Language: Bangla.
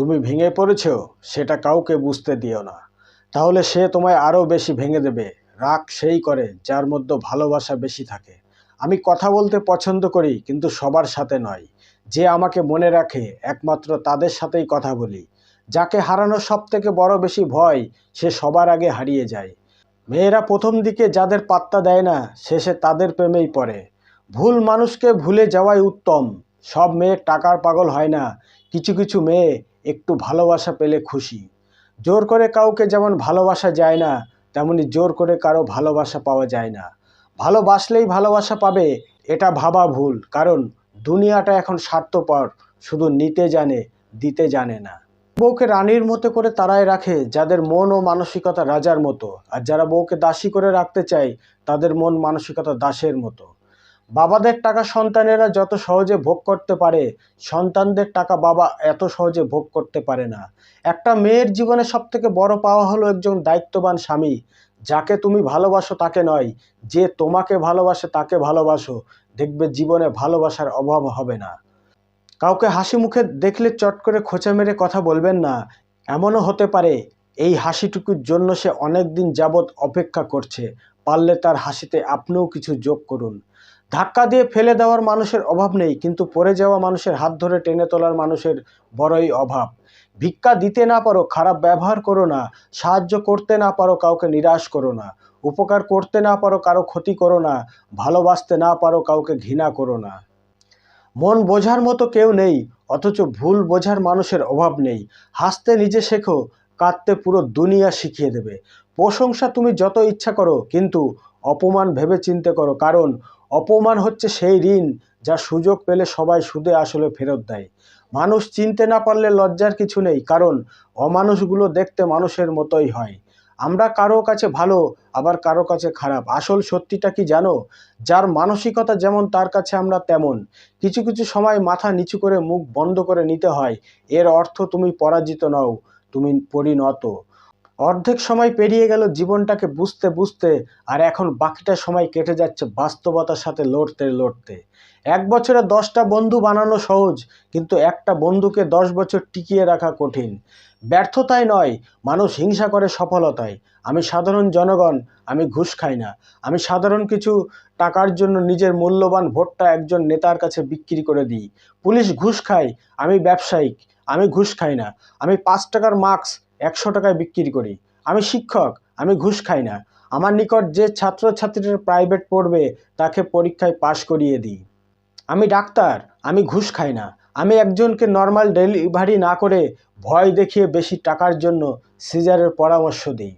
তুমি ভেঙে পড়েছ, সেটা কাউকে বুঝতে দিও না। তাহলে সে তোমায় আরও বেশি ভেঙে দেবে। রাগ সেই করে যার মধ্যে ভালোবাসা বেশি থাকে। আমি কথা বলতে পছন্দ করি, কিন্তু সবার সাথে নয়। যে আমাকে মনে রাখে, একমাত্র তাদের সাথেই কথা বলি। যাকে হারানোর সব থেকে বড় বেশি ভয়, সে সবার আগে হারিয়ে যায়। মেয়েরা প্রথম দিকে যাদের পাত্তা দেয় না, শেষে তাদের প্রেমেই পড়ে। ভুল মানুষকে ভুলে যাওয়াই উত্তম। সব মেয়ে টাকার পাগল হয় না। কিছু কিছু মেয়ে একটু ভালোবাসা পেলে খুশি। জোর করে কাউকে যেমন ভালোবাসা যায় না, তেমনি জোর করে কারও ভালোবাসা পাওয়া যায় না। ভালোবাসলেই ভালোবাসা পাবে, এটা ভাবা ভুল, কারণ দুনিয়াটা এখন স্বার্থপর, শুধু নিতে জানে, দিতে জানে না। বউকে রানীর মতো করে তারাই রাখে, যাদের মন ও মানসিকতা রাজার মতো, আর যারা বউকে দাসী করে রাখতে চায়, তাদের মন মানসিকতা দাসের মতো। বাবাদের টাকা সন্তানেরা যত সহজে ভোগ করতে পারে, সন্তানদের টাকা বাবা এত সহজে ভোগ করতে পারে না। একটা মেয়ের জীবনে সব থেকে বড় পাওয়া হলো একজন দায়িত্ববান স্বামী। যাকে তুমি ভালোবাসো তাকে নয়, যে তোমাকে ভালোবাসে তাকে ভালোবাসো। দেখবে জীবনে ভালোবাসার অভাব হবে না। কাউকে হাসি মুখে দেখলে চট করে খোঁচা মেরে কথা বলবেন না। এমনও হতে পারে, এই হাসিটুকুর জন্য সে অনেক দিন যাবৎ অপেক্ষা করছে। পারলে তার হাসিতে আপনিও কিছু যোগ করুন। ধাক্কা দিয়ে ফেলে দেওয়ার মানুষের অভাব নেই, কিন্তু পড়ে যাওয়া মানুষের হাত ধরে টেনে তোলার মানুষের বড়ই অভাব। ভিক্ষা দিতে না পারো, খারাপ ব্যবহার করো না, সাহায্য করতে না পারো, কাউকে নিরাশ করো না, উপকার করতে না পারো, কারও ক্ষতি করো না, ভালোবাসতে না পারো, কাউকে ঘৃণা করো না। মন বোঝার মতো কেউ নেই, অথচ ভুল বোঝার মানুষের অভাব নেই। হাসতে নিজে শেখো, কাঁদতে পুরো দুনিয়া শিখিয়ে দেবে। প্রশংসা তুমি যত ইচ্ছা করো, কিন্তু অপমান ভেবে চিনতে করো, কারণ অপমান হচ্ছে সেই ঋণ যা সুযোগ পেলে সবাই সুদে আসলে ফেরত দেয়। মানুষ চিনতে না পারলে লজ্জার কিছু নেই, কারণ অমানুষগুলো দেখতে মানুষের মতোই হয়। আমরা কারও কাছে ভালো, আবার কারও কাছে খারাপ। আসল সত্যিটা কি জানো? যার মানসিকতা যেমন তার কাছে আমরা তেমন। কিছু কিছু সময় মাথা নিচু করে মুখ বন্ধ করে নিতে হয়। এর অর্থ তুমি পরাজিত নও, তুমি পরিণত। অর্ধেক সময় পেরিয়ে গেল জীবনটাকে বুঝতে বুঝতে, আর এখন বাকিটা সময় কেটে যাচ্ছে বাস্তবতার সাথে লড়তে লড়তে। এক বছরে দশটা বন্ধু বানানো সহজ, কিন্তু একটা বন্ধুকে দশ বছর টিকিয়ে রাখা কঠিন। ব্যর্থতায় নয়, মানুষ হিংসা করে সফলতায় আমি সাধারণ জনগণ, আমি ঘুষ খাই না। আমি সাধারণ কিছু টাকার জন্য নিজের মূল্যবান ভোটটা একজন নেতার কাছে বিক্রি করে দিই। পুলিশ ঘুষ খায়, আমি ব্যবসায়িক, আমি ঘুষ খাই না। আমি পাঁচ টাকার মাস্ক একশো টাকায় বিক্রি করি। আমি শিক্ষক, আমি ঘুষ খাই না। আমার নিকট যে ছাত্রছাত্রীরা প্রাইভেট পড়বে, তাকে পরীক্ষায় পাশ করিয়ে দিই। আমি ডাক্তার, আমি ঘুষ খাই না। আমি একজনকে নর্মাল ডেলিভারি না করে ভয় দেখিয়ে বেশি টাকার জন্য সিজারের পরামর্শ দিই।